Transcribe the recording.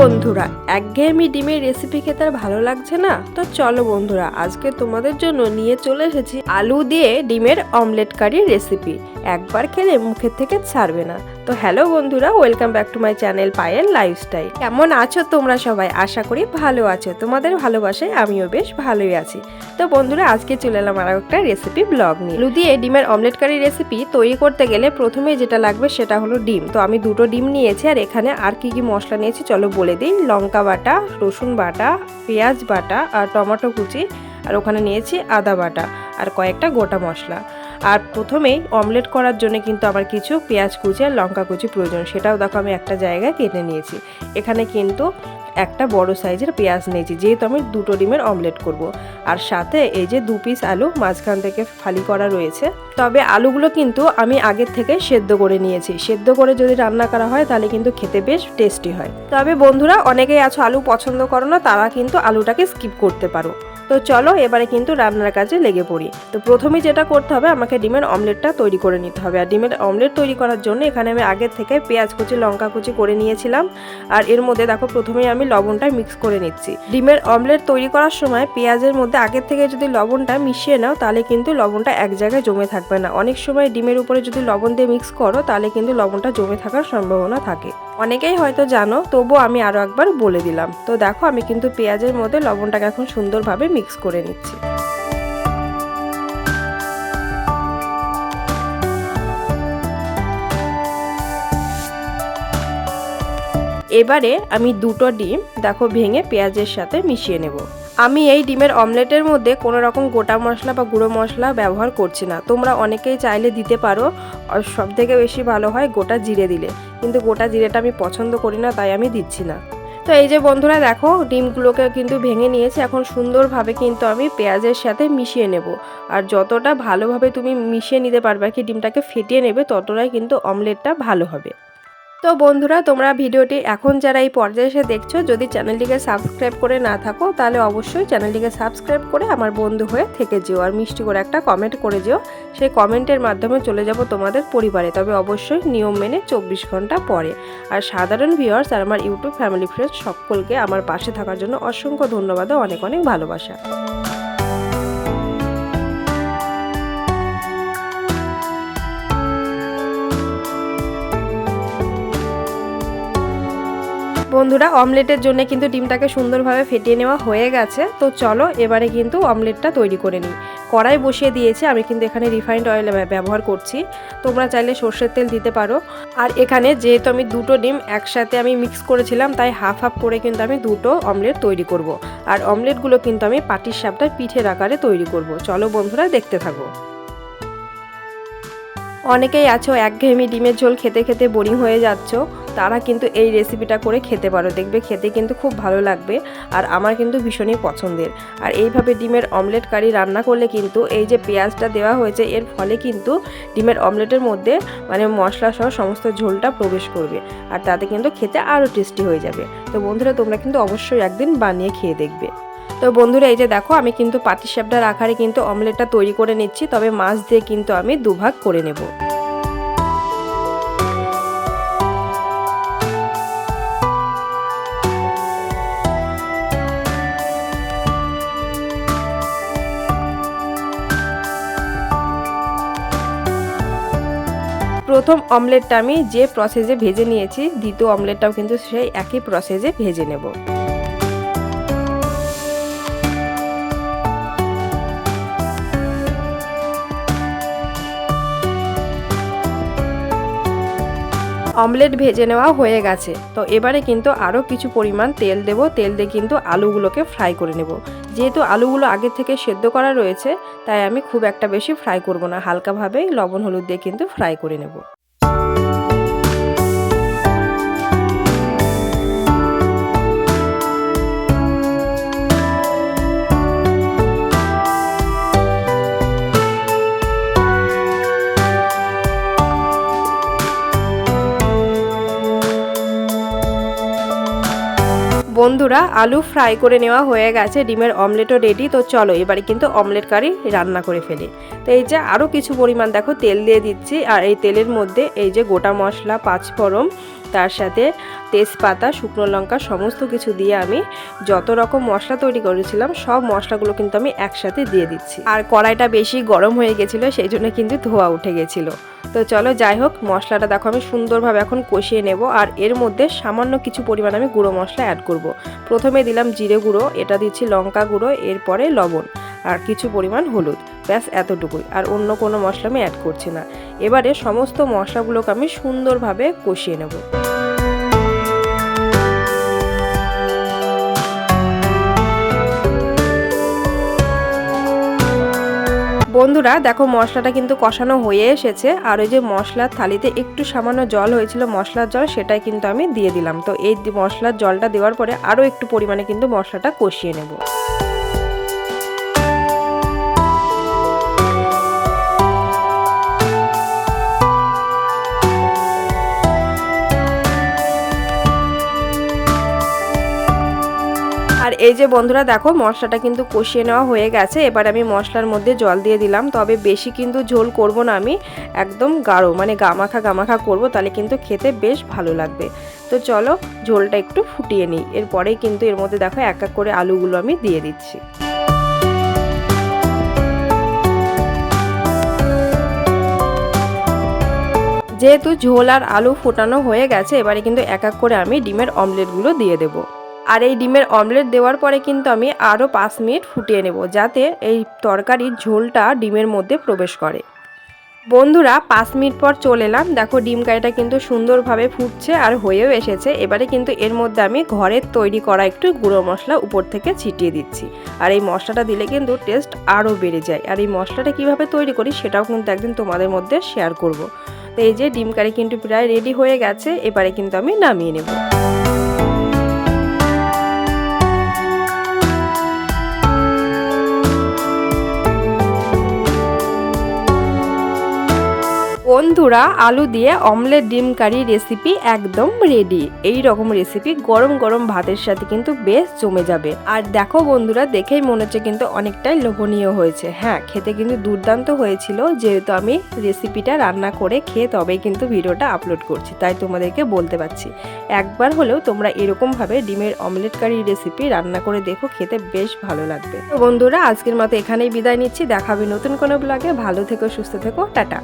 বন্ধুরা, একঘেয়েমি ডিমের রেসিপি খেতে আর ভালো লাগছে না? তো চলো বন্ধুরা, আজকে তোমাদের জন্য নিয়ে চলে এসেছি আলু দিয়ে ডিমের অমলেট কারির রেসিপি একবার খেলে মুখের থেকে ছাড়বে না। তো হ্যালো বন্ধুরা, welcome back to my channel Payel lifestyle. কেমন আছো তোমরা সবাই? আশা করি ভালো আছো। তোমাদের ভালোবাসায় আমিও বেশ ভালোই আছি। তো বন্ধুরা, আজকে চলে এলাম আর একটা রেসিপি ব্লগ নিয়ে। আলু দিয়ে ডিমের অমলেট কারি রেসিপি তৈরি করতে গেলে প্রথমে যেটা লাগবে সেটা হলো ডিম। তো আমি দুটো ডিম নিয়েছি আর এখানে আর কি কি মশলা নিয়েছি চলো বলে দিই। লঙ্কা বাটা, রসুন বাটা, পেঁয়াজ বাটা আর টমেটো কুচি। আর ওখানে নিয়েছি আদা বাটা আর কয়েকটা গোটা মশলা। আর প্রথমেই অমলেট করার জন্য কিন্তু আমার কিছু পেঁয়াজ কুচি আর লঙ্কা কুচি প্রয়োজন। সেটাও দেখো আমি একটা জায়গায় কেটে নিয়েছি। এখানে কিন্তু একটা বড় সাইজের পেঁয়াজ নিয়েছি, যেহেতু আমি দুটো ডিমের অমলেট করব। আর সাথে এই যে দু পিস আলু মাঝখান থেকে ফালি করা রয়েছে। তবে আলুগুলো কিন্তু আমি আগের থেকে সেদ্ধ করে নিয়েছি। সেদ্ধ করে যদি রান্না করা হয়, তাহলে কিন্তু খেতে বেশ টেস্টি হয়। তবে বন্ধুরা, অনেকেই আছো আলু পছন্দ করো না, তারা কিন্তু আলুটাকে স্কিপ করতে পারো। তো চলো, এবারে কিন্তু রান্নার কাজে লেগে পড়ি। তো প্রথমে যেটা করতে হবে, আমাকে ডিমের অমলেটটা তৈরি করে নিতে হবে। আর ডিমের অমলেট তৈরি করার জন্য এখানে আমি আগের থেকে পেঁয়াজ কুচি, লঙ্কা কুচি করে নিয়েছিলাম। আর এর মধ্যে দেখো, প্রথমেই আমি লবণটা মিক্স করে নিচ্ছি। ডিমের অমলেট তৈরি করার সময় পেঁয়াজের মধ্যে আগের থেকে যদি লবণটা মিশিয়ে নাও, তাহলে কিন্তু লবণটা এক জায়গায় জমে থাকবে না। অনেক সময় ডিমের উপরে যদি লবণ দিয়ে মিক্স করো, তাহলে কিন্তু লবণটা জমে থাকার সম্ভাবনা থাকে। অনেকেই হয়তো জানো, তবুও আমি আরও একবার বলে দিলাম। তো দেখো, আমি কিন্তু পেঁয়াজের মধ্যে লবণটাকে এখন সুন্দরভাবে মিক্স করে নিচ্ছি। এবারে আমি দুটো ডিম, দেখো, ভেঙে পেঁয়াজের সাথে মিশিয়ে নেব। আমি এই ডিমের অমলেটের মধ্যে কোনো রকম গোটা মশলা বা গুঁড়ো মশলা ব্যবহার করছি না। তোমরা অনেকেই চাইলে দিতে পারো, আর সব থেকে বেশি ভালো হয় গোটা জিরে দিলে। কিন্তু গোটা জিরেটা আমি পছন্দ করি না, তাই আমি দিচ্ছি না। তো এই যে বন্ধুরা দেখো, ডিমগুলোকে কিন্তু ভেঙে নিয়েছে, এখন সুন্দরভাবে কিন্তু আমি পেঁয়াজের সাথে মিশিয়ে নেব। আর যতটা ভালোভাবে তুমি মিশিয়ে নিতে পারবে কি, ডিমটাকে ফেটিয়ে নেবে, ততটাই কিন্তু অমলেটটা ভালো হবে। তো বন্ধুরা, তোমরা ভিডিওটি এখন যারা এই পর্যায়ে এসে দেখছ, যদি চ্যানেলটিকে সাবস্ক্রাইব করে না থাকো, তাহলে অবশ্যই চ্যানেলটিকে সাবস্ক্রাইব করে আমার বন্ধু হয়ে থেকে যেও আর মিষ্টি করে একটা কমেন্ট করে যেও। সেই কমেন্টের মাধ্যমে চলে যাব তোমাদের পরিবারে, তবে অবশ্যই নিয়ম মেনে চব্বিশ ঘণ্টা পরে। আর সাধারণ ভিউয়ার্স আর আমার ইউটিউব ফ্যামিলি ফ্রেন্ডস সকলকে আমার পাশে থাকার জন্য অসংখ্য ধন্যবাদ ও অনেক অনেক ভালোবাসা। বন্ধুরা, অমলেটের জন্য কিন্তু ডিমটাকে সুন্দরভাবে ফেটিয়ে নেওয়া হয়ে গেছে। তো চলো, এবারে কিন্তু অমলেটটা তৈরি করে নিই। কড়াই বসিয়ে দিয়েছি, আমি কিন্তু এখানে রিফাইন্ড অয়েল ব্যবহার করছি। তোমরা চাইলে সর্ষের তেল দিতে পারো। আর এখানে যেহেতু আমি দুটো ডিম একসাথে আমি মিক্স করেছিলাম, তাই হাফ হাফ করে কিন্তু আমি দুটো অমলেট তৈরি করব। আর অমলেটগুলো কিন্তু আমি পাটির সাপটার পিঠের আকারে তৈরি করব। চলো বন্ধুরা, দেখতে থাকো। অনেকেই আছো, একঘেয়েমি ডিমের ঝোল খেতে খেতে বোরিং হয়ে যাচ্ছ। তারা কিন্তু এই রেসিপিটা করে খেতে পারো। দেখবে খেতে কিন্তু খুব ভালো লাগবে আর আমার কিন্তু ভীষণই পছন্দের। আর এইভাবে ডিমের অমলেট কারি রান্না করলে কিন্তু এই যে পেঁয়াজটা দেওয়া হয়েছে, এর ফলে কিন্তু ডিমের অমলেটের মধ্যে মানে মশলা সহ সমস্ত ঝোলটা প্রবেশ করবে আর তাতে কিন্তু খেতে আরও টেস্টি হয়ে যাবে। তো বন্ধুরা, তোমরা কিন্তু অবশ্যই একদিন বানিয়ে খেয়ে দেখবে। তো বন্ধুরা, এই যে দেখো, আমি কিন্তু পাটিসাপটার আকারে কিন্তু অমলেটটা তৈরি করে নিচ্ছি। তবে মাছ দিয়ে কিন্তু আমি দুভাগ করে নেব। প্রথম অমলেটটা আমি যে প্রসেসে ভেজে নিয়েছি, দ্বিতীয় অমলেটটাও কিন্তু সেই একই প্রসেসে ভেজে নেব। অমলেট ভেজে নেওয়া হয়ে গেছে। তো এবারে কিন্তু আরও কিছু পরিমাণ তেল দেব। তেল দিয়ে কিন্তু আলুগুলোকে ফ্রাই করে নেব। যেহেতু আলুগুলো আগে থেকে সেদ্ধ করা রয়েছে, তাই আমি খুব একটা বেশি ফ্রাই করব না। হালকাভাবেই লবণ হলুদ দিয়ে কিন্তু ফ্রাই করে নেব। বন্ধুরা, আলু ফ্রাই করে নেওয়া হয়ে গেছে, ডিমের অমলেটও রেডি তো চলো এবারে কিন্তু অমলেট কারি রান্না করে ফেলি। তো এই যে আরও কিছু পরিমাণ, দেখো তেল দিয়ে দিচ্ছি, আর এই তেলের মধ্যে এই যে গোটা মশলা, পাঁচফোড়ন তার সাথে তেজপাতা, শুকনো লঙ্কা, সমস্ত কিছু দিয়ে আমি যত রকম মশলা তৈরি করেছিলাম, সব মশলাগুলো কিন্তু আমি একসাথে দিয়ে দিচ্ছি। আর কড়াইটা বেশি গরম হয়ে গেছিল, সেই জন্য কিন্তু ধোয়া উঠে গেছিল। তো চলো যাই হোক, মশলাটা দেখো আমি সুন্দরভাবে এখন কষিয়ে নেব, আর এর মধ্যে সামান্য কিছু পরিমাণ আমি গুঁড়ো মশলা অ্যাড করব। প্রথমে দিলাম জিরে গুঁড়ো, এটা দিচ্ছি লঙ্কা গুঁড়ো, এরপরে লবণ। আর কিছু পরিমাণ হলুদ। ব্যাস, এতটুকুই। আর অন্য কোনো মশলা আমি অ্যাড করছি না। এবারে সমস্ত মশলাগুলোকে আমি সুন্দরভাবে কষিয়ে নেব। বন্ধুরা, দেখো মশলাটা কিন্তু কষানো হয়ে এসেছে। আর ওই যে মশলার থালিতে একটু সামান্য জল হয়েছিল, মশলার জল সেটাই কিন্তু আমি দিয়ে দিলাম। তো এই মশলার জলটা দেওয়ার পরে আরও একটু পরিমাণে কিন্তু মশলাটা কষিয়ে নেব। আর এই যে বন্ধুরা, দেখো মশলাটা কিন্তু কষিয়ে নেওয়া হয়ে গেছে। এবার আমি মশলার মধ্যে জল দিয়ে দিলাম। তবে বেশি কিন্তু ঝোল করব না আমি। একদম গাঢ় মানে গামাখা গামাখা করব, তাহলে কিন্তু খেতে বেশ ভালো লাগবে। তো চলো ঝোলটা একটু ফুটিয়ে নিই। এরপরেই কিন্তু এর মধ্যে দেখো এক এক করে আলুগুলো আমি দিয়ে দিচ্ছি। যেহেতু ঝোল আর আলু ফোটানো হয়ে গেছে, এবারে কিন্তু এক এক করে আমি ডিমের অমলেটগুলো দিয়ে দেবো। আর এই ডিমের অমলেট দেওয়ার পরে কিন্তু আমি আরও পাঁচ মিনিট ফুটিয়ে নেব যাতে এই তরকারির ঝোলটা ডিমের মধ্যে প্রবেশ করে। বন্ধুরা, পাঁচ মিনিট পর চলে এলাম। দেখো, ডিম কারিটা কিন্তু সুন্দরভাবে ফুটছে আর হয়েও এসেছে। এবারে কিন্তু এর মধ্যে আমি ঘরের তৈরি করা একটু গুঁড়ো মশলা উপর থেকে ছিটিয়ে দিচ্ছি। আর এই মশলাটা দিলে কিন্তু টেস্ট আরও বেড়ে যায়। আর এই মশলাটা কীভাবে তৈরি করি সেটাও কিন্তু একদিন তোমাদের মধ্যে শেয়ার করব। তো এই যে, ডিম কারি কিন্তু প্রায় রেডি হয়ে গেছে। এবারে কিন্তু আমি নামিয়ে নেব। বন্ধুরা আলু দিয়ে অমলেট ডিম কারি রেসিপি একদম রেডি এই রকম রেসিপি গরম গরম ভাতের সাথে কিন্তু বেশ জমে যাবে। আর দেখো বন্ধুরা, দেখেই মনে হচ্ছে কিন্তু অনেকটাই লোভনীয় হয়েছে। হ্যাঁ খেতে কিন্তু দুর্দান্ত হয়েছিল, যেহেতু আমি রেসিপিটা রান্না করে খেয়ে তবেই কিন্তু ভিডিওটা আপলোড করছি, তাই তোমাদেরকে বলতে পারছি। একবার হলেও তোমরা এরকমভাবে ডিমের অমলেট কারি রেসিপি রান্না করে দেখো, খেতে বেশ ভালো লাগবে। তো বন্ধুরা, আজকের মতো এখানেই বিদায় নিচ্ছি, দেখাবে নতুন কোনো ব্লগে ভালো থেকো, সুস্থ থেকো, টাটা।